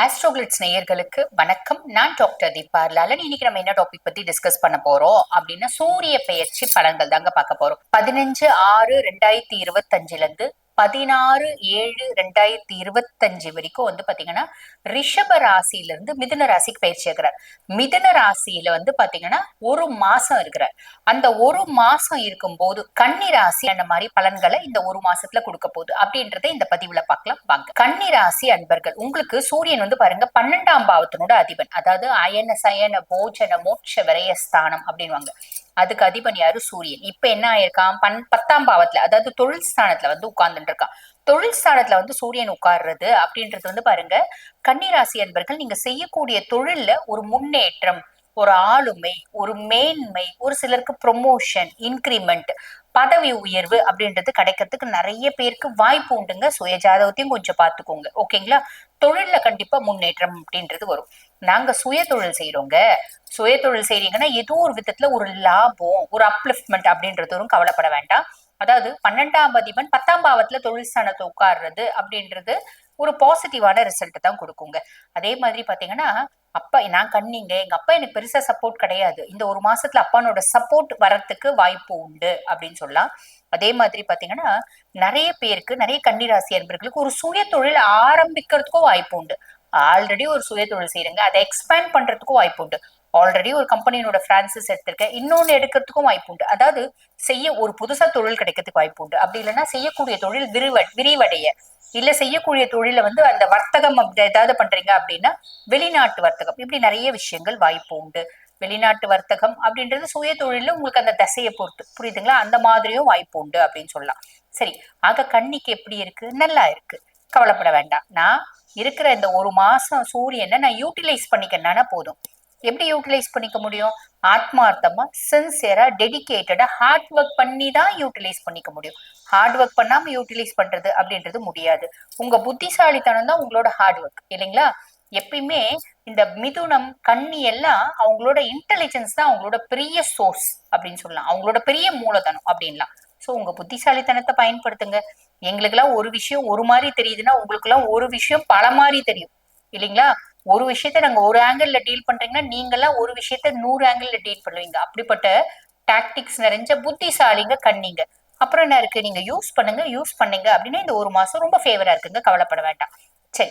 ஆஸ்ட்ரோகிளிட்ஸ் நேயர்களுக்கு வணக்கம். நான் டாக்டர் தீபா லாலன் இன்னைக்கு நம்ம என்ன டாபிக் பத்தி டிஸ்கஸ் பண்ண போறோம் அப்படின்னா சூரிய பெயர்ச்சி பலன்கள் தாங்க பார்க்க போறோம். பதினஞ்சு ஆறு ரெண்டாயிரத்தி இருபத்தஞ்சுல இருந்து பதினாறு ஏழு ரெண்டாயிரத்தி இருபத்தஞ்சு வரைக்கும் வந்து பாத்தீங்கன்னா ரிஷப ராசியில இருந்து மிதுன ராசிக்கு பயிற்சி இருக்கிறார் மிதுன ராசியில வந்து பாத்தீங்கன்னா ஒரு மாசம் இருக்கிறார். அந்த ஒரு மாசம் இருக்கும்போது கன்னி ராசி அந்த மாதிரி பலன்களை இந்த ஒரு மாசத்துல கொடுக்க போகுது. அப்படின்றத இந்த பதிவுல பார்க்கலாம். வாங்க. கன்னி ராசி அன்பர்கள் உங்களுக்கு சூரியன் வந்து பாருங்க பன்னெண்டாம் பாவத்தினோட அதிபன். அதாவது அயன சயன போஜன மோட்ச விரயஸ்தானம் அப்படின்வாங்க அதுக்கு அதிபன் யாரு? சூரியன். இப்ப என்ன ஆயிருக்கான் பன் பத்தாம் பாவத்துல அதாவது தொழில் ஸ்தானத்துல வந்து உட்கார்ந்துட்டு இருக்கான் தொழில் ஸ்தானத்துல வந்து சூரியன் உட்கார்றது அப்படின்றது வந்து பாருங்க கன்னிராசி அன்பர்கள் நீங்க செய்யக்கூடிய தொழில்ல ஒரு முன்னேற்றம் ஒரு ஆளுமை ஒரு மேன்மை ஒரு சிலருக்கு ப்ரொமோஷன் இன்க்ரிமெண்ட் பதவி உயர்வு அப்படின்றது கிடைக்கிறதுக்கு நிறைய பேருக்கு வாய்ப்பு உண்டுங்க. சுய ஜாதகத்தையும் கொஞ்சம் பார்த்துக்கோங்க. ஓகேங்களா? தொழில்ல கண்டிப்பா முன்னேற்றம் அப்படின்றது வரும். நாங்க சுய தொழில் செய்யறோங்க சுய தொழில் செய்றீங்கன்னா ஏதோ ஒரு விதத்துல ஒரு லாபம் ஒரு அப்லிஃப்ட்மெண்ட் அப்படின்றது வரும் கவலைப்பட வேண்டாம். அதாவது பன்னெண்டாம் பதிபன் பத்தாம் பாவத்துல தொழில் ஸ்தானத்தை உட்கார்றது அப்படின்றது ஒரு பாசிட்டிவான ரிசல்ட் தான் கொடுக்குங்க. அதே மாதிரி பாத்தீங்கன்னா அப்பா நான் கண்ணிங்க எங்க அப்பா எனக்கு பெருசா சப்போர்ட் கிடையாது. இந்த ஒரு மாசத்துல அப்பானோட சப்போர்ட் வரத்துக்கு வாய்ப்பு உண்டு அப்படின்னு சொல்லலாம். அதே மாதிரி பாத்தீங்கன்னா நிறைய பேருக்கு நிறைய கன்னிராசி அன்பர்களுக்கு ஒரு சுய தொழில் ஆரம்பிக்கிறதுக்கும் வாய்ப்பு உண்டு. ஆல்ரெடி ஒரு சுய தொழில் செய்யறங்க அதை எக்ஸ்பேண்ட் பண்றதுக்கும் வாய்ப்பு உண்டு. ஆல்ரெடி ஒரு கம்பெனியினோட பிரான்சஸ் எடுத்திருக்கேன் இன்னொன்று எடுக்கிறதுக்கும் வாய்ப்பு உண்டு. அதாவது செய்ய ஒரு புதுசா தொழில் கிடைக்கிறதுக்கு வாய்ப்பு உண்டு. அப்படி இல்லைன்னா செய்யக்கூடிய தொழில் விரிவ விரிவடைய. இல்ல செய்யக்கூடிய தொழில வந்து அந்த வர்த்தகம் ஏதாவது பண்றீங்க அப்படின்னா வெளிநாட்டு வர்த்தகம். இப்படி நிறைய விஷயங்கள் வாய்ப்பு உண்டு. வெளிநாட்டு வர்த்தகம் அப்படின்றது சுய தொழில உங்களுக்கு அந்த தசையை பொறுத்து. புரியுதுங்களா? அந்த மாதிரியும் வாய்ப்பு உண்டு அப்படின்னு சொல்லலாம். சரி. ஆக கண்ணிக்கு எப்படி இருக்கு? நல்லா இருக்கு. கவலைப்பட வேண்டாம். நான் இருக்கிற இந்த ஒரு மாசம் சூரியனை நான் யூட்டிலைஸ் பண்ணிக்கணும்னா போதும். எப்படி யூட்டிலைஸ் பண்ணிக்க முடியும்? ஆத்மார்த்தமா சின்சியரா டெடிக்கேட்டடா ஹார்ட் ஒர்க் பண்ணி தான் யூட்டிலைஸ் பண்ணிக்க முடியும். ஹார்ட் ஒர்க் பண்ணாம யூட்டிலைஸ் பண்றது அப்படின்றது முடியாது. உங்க புத்திசாலித்தனம் தான் உங்களோட ஹார்ட் ஒர்க் இல்லைங்களா? எப்பயுமே இந்த மிதுனம் கண்ணி எல்லாம் அவங்களோட இன்டெலிஜென்ஸ் தான் அவங்களோட பெரிய சோர்ஸ் அப்படின்னு சொல்லலாம். அவங்களோட பெரிய மூலதனம் அப்படின்லாம். ஸோ உங்க புத்திசாலித்தனத்தை பயன்படுத்துங்க. எங்களுக்கெல்லாம் ஒரு விஷயம் ஒரு மாதிரி தெரியுதுன்னா உங்களுக்கு எல்லாம் ஒரு விஷயம் பல மாதிரி தெரியும் இல்லைங்களா? ஒரு விஷயத்த நாங்க ஒரு ஆங்கிள் டீல் பண்றீங்கன்னா நீங்கெல்லாம் ஒரு விஷயத்த நூறு ஆங்கிள் டீல் பண்ணுவீங்க. அப்படிப்பட்ட டாக்டிக்ஸ் நிறைஞ்ச புத்திசாலிங்க கண்ணிங்க. அப்புறம் என்ன இருக்கு? நீங்க யூஸ் பண்ணுங்க யூஸ் பண்ணீங்க அப்படின்னா இந்த ஒரு மாசம் ரொம்ப ஃபேவரா இருக்குங்க. கவலைப்பட வேண்டாம். சரி.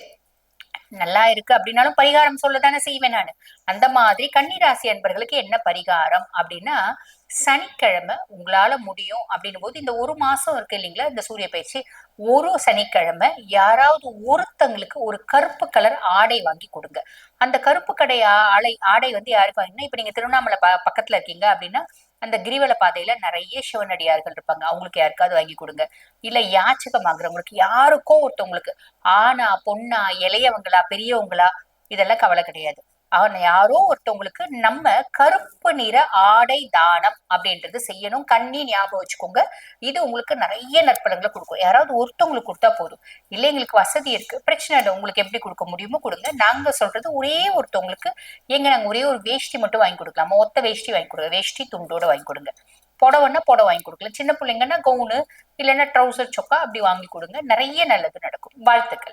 நல்லா இருக்கு அப்படின்னாலும் பரிகாரம் சொல்லதானே செய்வேன் நான். அந்த மாதிரி கன்னிராசி அன்பர்களுக்கு என்ன பரிகாரம் அப்படின்னா சனிக்கிழமை உங்களால முடியும் அப்படின்னும் போது இந்த ஒரு மாசம் இருக்கு இல்லைங்களா இந்த சூரிய பயிற்சி. ஒரு சனிக்கிழமை யாராவது ஒருத்தங்களுக்கு ஒரு கருப்பு கலர் ஆடை வாங்கி கொடுங்க. அந்த கருப்பு கடை ஆடை ஆடை வந்து யாருக்கு வாங்கினா இப்ப நீங்க திருவண்ணாமலை ப பக்கத்துல இருக்கீங்க அப்படின்னா அந்த கிரிவல பாதையில நிறைய சிவனடியார்கள் இருப்பாங்க. அவங்களுக்கு யாருக்காவது வாங்கி கொடுங்க. இல்ல யாச்சகம் வாங்குறவங்களுக்கு யாருக்கோ ஒருத்தவங்களுக்கு ஆனா பொண்ணா இளையவங்களா பெரியவங்களா இதெல்லாம் கவலை கிடையாது. அவன் யாரோ ஒருத்தவங்களுக்கு நம்ம கருப்பு நிற ஆடை தானம் அப்படின்றது செய்யணும். கண்ணி ஞாபகம் வச்சுக்கோங்க. இது உங்களுக்கு நிறைய நற்பலங்களை கொடுக்கும். யாராவது ஒருத்தவங்களுக்கு கொடுத்தா போதும். இல்லை எங்களுக்கு வசதி இருக்கு. பிரச்சனை இல்லை. உங்களுக்கு எப்படி கொடுக்க முடியுமோ கொடுங்க. நாங்க சொல்றது ஒரே ஒருத்தவங்களுக்கு எங்க நாங்க ஒரே ஒரு வேஷ்டி மட்டும் வாங்கி கொடுக்கலாமா. ஒத்த வேஷ்டி வாங்கி கொடுங்க. வேஷ்டி துண்டோட வாங்கி கொடுங்க. புடவைன்னா புடவை வாங்கி கொடுக்கலாம். சின்ன பிள்ளைங்கன்னா கவுனு இல்லைன்னா ட்ரௌசர் சொக்கா அப்படி வாங்கி கொடுங்க. நிறைய நல்லது நடக்கும். வாழ்த்துக்கள்.